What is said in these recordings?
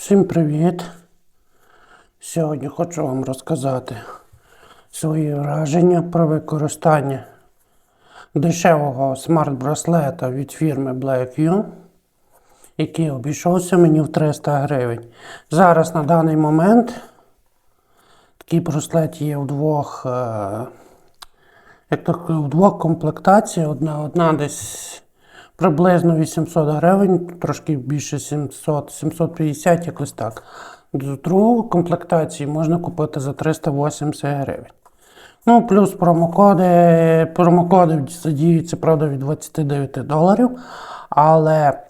Всім привіт! Сьогодні хочу вам розказати свої враження про використання дешевого смарт-браслета від фірми BlackView, який обійшовся мені в 300 гривень. Зараз на даний момент такий браслет є в двох, е, як кажу, в двох комплектаціях. Одна, одна десь приблизно 800 гривень, трошки більше 700, 750, якось так. З другої комплектації можна купити за 380 гривень. Ну, плюс промокоди. Промокоди задіються, правда, від 29 доларів. Але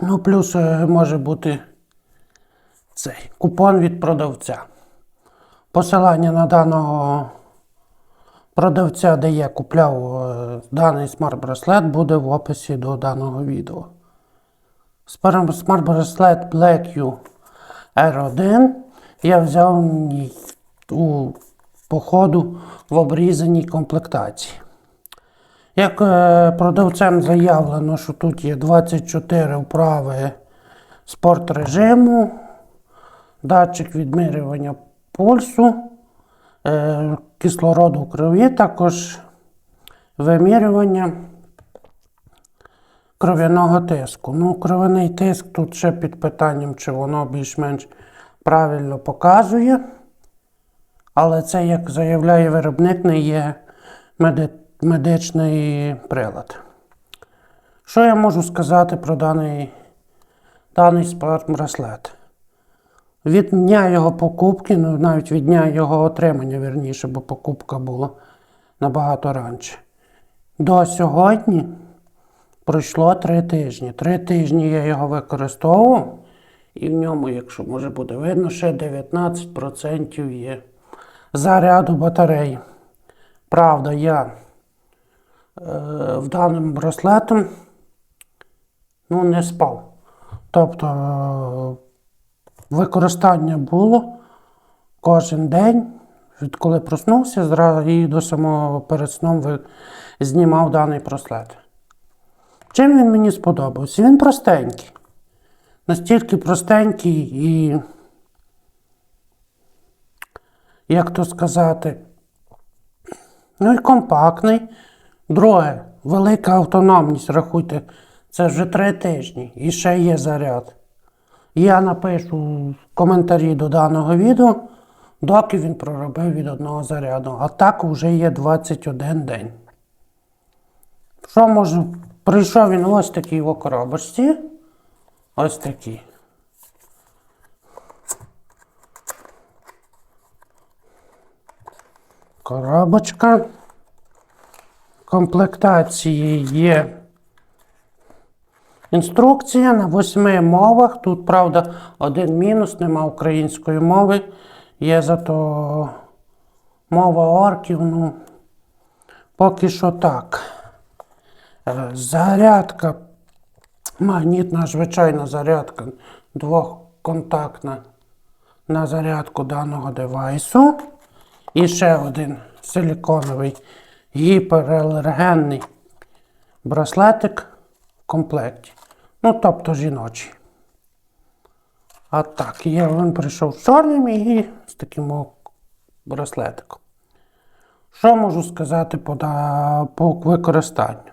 ну, плюс е, може бути цей купон від продавця. Посилання на даного продавця, де я купляв е, даний смарт-браслет, буде в описі до даного відео. Смарт-браслет BlackView R1 я взяв у походу в обрізаній комплектації. Як е, продавцем заявлено, що тут є 24 вправи спорт режиму, датчик відмірювання пульсу, кислороду в крові, також вимірювання кров'яного тиску. Ну, кров'яний тиск тут ще під питанням, чи воно більш-менш правильно показує. Але це, як заявляє виробник, не є медичний прилад. Що я можу сказати про даний, даний смарт-браслет? Від дня його покупки, ну навіть від дня його отримання, вірніше, бо покупка була набагато раніше. До сьогодні пройшло три тижні. Три тижні я його використовував, і в ньому, якщо може буде видно, ще 19% є заряду батареї. Правда, я е, в даному браслетом ну, не спав. Тобто використання було кожен день, відколи проснувся, зразу і до самого перед сном знімав даний браслет. Чим він мені сподобався? Він простенький. Настільки простенький і, як то сказати, ну і компактний. Друге, велика автономність, рахуйте, це вже три тижні і ще є заряд. Я напишу коментарі до даного відео, доки він проробив від одного заряду. А так вже є 21 день. Що можу? Прийшов він ось такий в коробочці. Ось такий. Коробочка. Комплектації є інструкція на восьми мовах. Тут, правда, один мінус, нема української мови. Є зато мова орків. Ну, поки що так. Е, Зарядка. Магнітна звичайна зарядка двохконтактна на зарядку даного девайсу. І ще один силіконовий гіпералергенний браслетик комплекті. Ну, тобто жіночий. А так, я він прийшов з чорним і з таким браслетиком. Що можу сказати по, по використанню?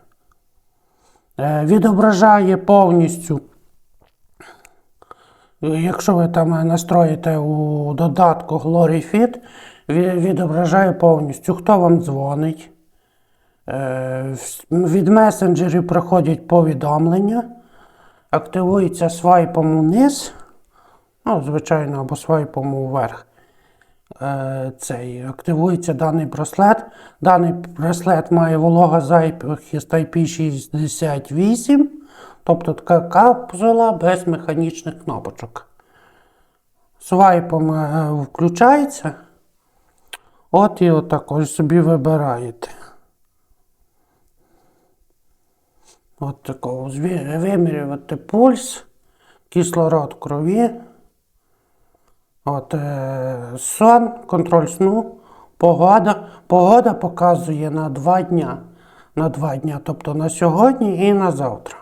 Е, Відображає повністю, якщо ви там настроїте у додатку Glory Fit, відображає повністю, хто вам дзвонить. Е, Від месенджерів приходять повідомлення, активується свайпом вниз, ну, звичайно, або свайпом вверх. Е, Цей, активується даний браслет. Даний браслет має вологозахист IP68, тобто така капсула без механічних кнопочок. Свайпом е, включається. От і отак ось собі вибираєте. От такого вимірювати пульс, кислород в крові. От, е, сон, контроль сну, погода. Погода показує на два дня. На два дня, тобто на сьогодні і на завтра.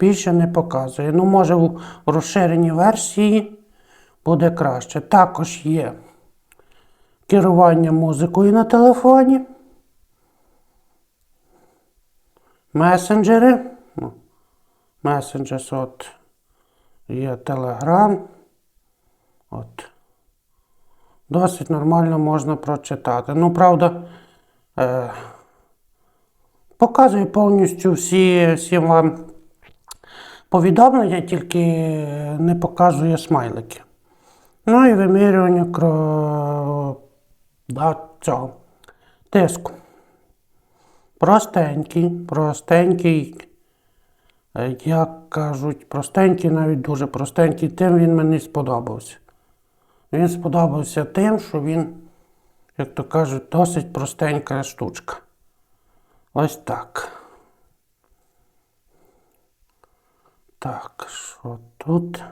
Більше не показує. Ну, може, у розширеній версії буде краще. Також є керування музикою на телефоні. Месенджери. Ну, Месенджерс от є Telegram. От. Досить нормально можна прочитати. Ну, правда, е, показує повністю всі, всім вам повідомлення, тільки не показує смайлики. Ну і вимірювання кро... да, цього тиску. Простенький, простенький, е, як кажуть, простенький, навіть дуже простенький, тим він мені сподобався. Він сподобався тим, що він, як то кажуть, досить простенька штучка. Ось так. Так, що тут?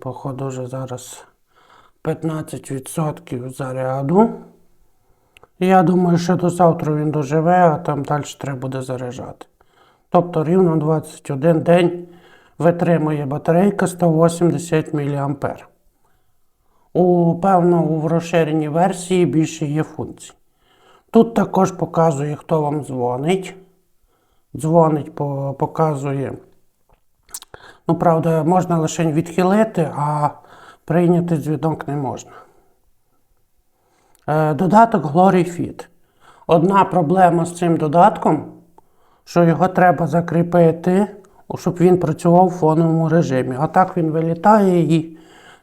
Походу, вже зараз 15% заряду. Я думаю, що до завтра він доживе, а там далі треба буде заряджати. Тобто рівно 21 день витримує батарейка 180 мА. У певно, у розширеній версії більше є функцій. Тут також показує, хто вам дзвонить. Дзвонить, по- показує. Ну, правда, можна лише відхилити, а прийняти дзвінок не можна. Е, Додаток Glory Fit. Одна проблема з цим додатком, що його треба закріпити, щоб він працював в фоновому режимі. А так він вилітає і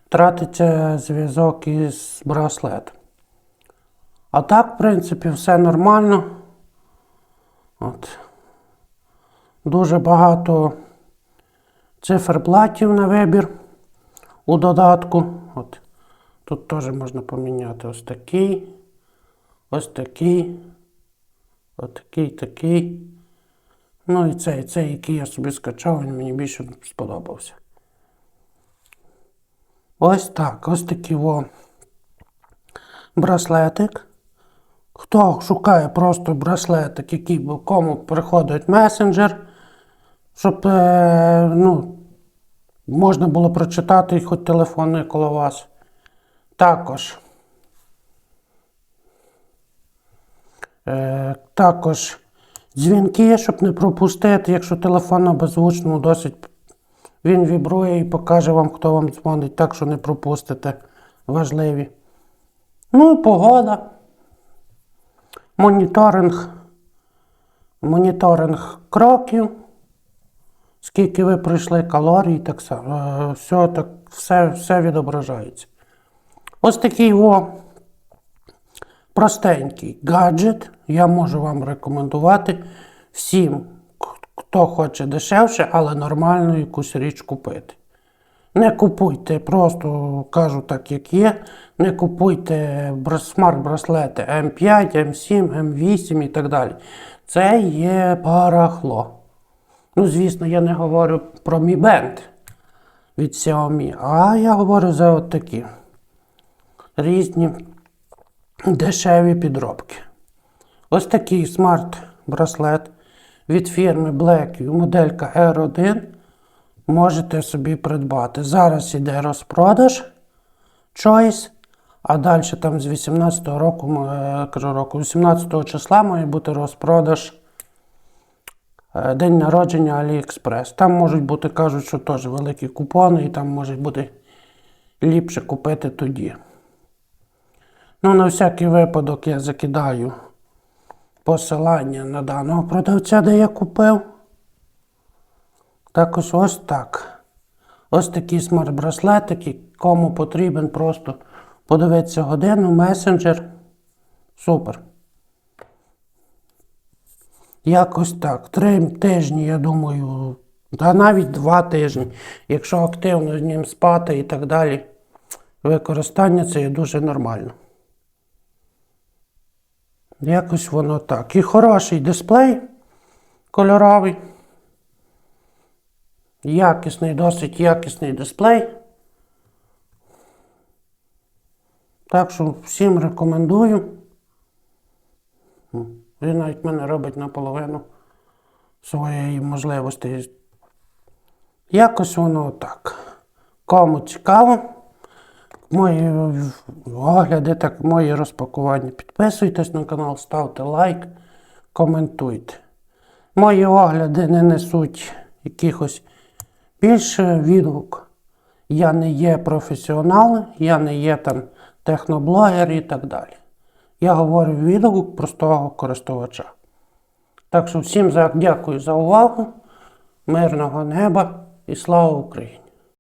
тратиться зв'язок із браслетом. А так, в принципі, все нормально. От. Дуже багато циферблатів на вибір у додатку. От. Тут теж можна поміняти ось такий, ось такий, ось такий, такий. Ну і цей, цей, який я собі скачав, він мені більше сподобався. Ось так, ось такий во браслетик. Хто шукає просто браслетик, який кому приходить месенджер, щоб е, ну, можна було прочитати хоч телефони коло вас. Також. Е, також дзвінки, щоб не пропустити, якщо телефон на беззвучному досить він вібрує і покаже вам, хто вам дзвонить, так що не пропустите. Важливі. Ну, погода. Моніторинг. Моніторинг кроків. Скільки ви пройшли калорій, так само. Е, Все, так, все, все відображається. Ось такий о, простенький гаджет. Я можу вам рекомендувати всім, хто хоче дешевше, але нормальну якусь річ купити. Не купуйте, просто кажу так, як є. Не купуйте смарт-браслети М5, М7, М8 і так далі. Це є барахло. Ну, звісно, я не говорю про Mi Band від Xiaomi, а я говорю за от такі різні дешеві підробки. Ось такий смарт-браслет від фірми Blackview, моделька R1 можете собі придбати. Зараз іде розпродаж Choice, а далі там з 18 року, е, кажу року, 18 числа має бути розпродаж е, День народження AliExpress. Там можуть бути, кажуть, що теж великі купони, і там може бути ліпше купити тоді. Ну, на всякий випадок я закидаю посилання на даного продавця, де я купив. Так ось ось так. Ось такі смарт-браслетики, кому потрібен просто подивитися годину, месенджер. Супер. Якось так. Три тижні, я думаю, та навіть два тижні. Якщо активно з ним спати і так далі, використання це є дуже нормально. Якось воно так. І хороший дисплей кольоровий. Якісний, досить якісний дисплей. Так що всім рекомендую. Він навіть мене робить наполовину своєї можливості. Якось воно так. Кому цікаво, мої огляди, так мої розпакування. Підписуйтесь на канал, ставте лайк, коментуйте. Мої огляди не несуть якихось більше відгук. Я не є професіонал, я не є там техноблогер і так далі. Я говорю відгук простого користувача. Так що всім дякую за увагу, мирного неба і слава Україні!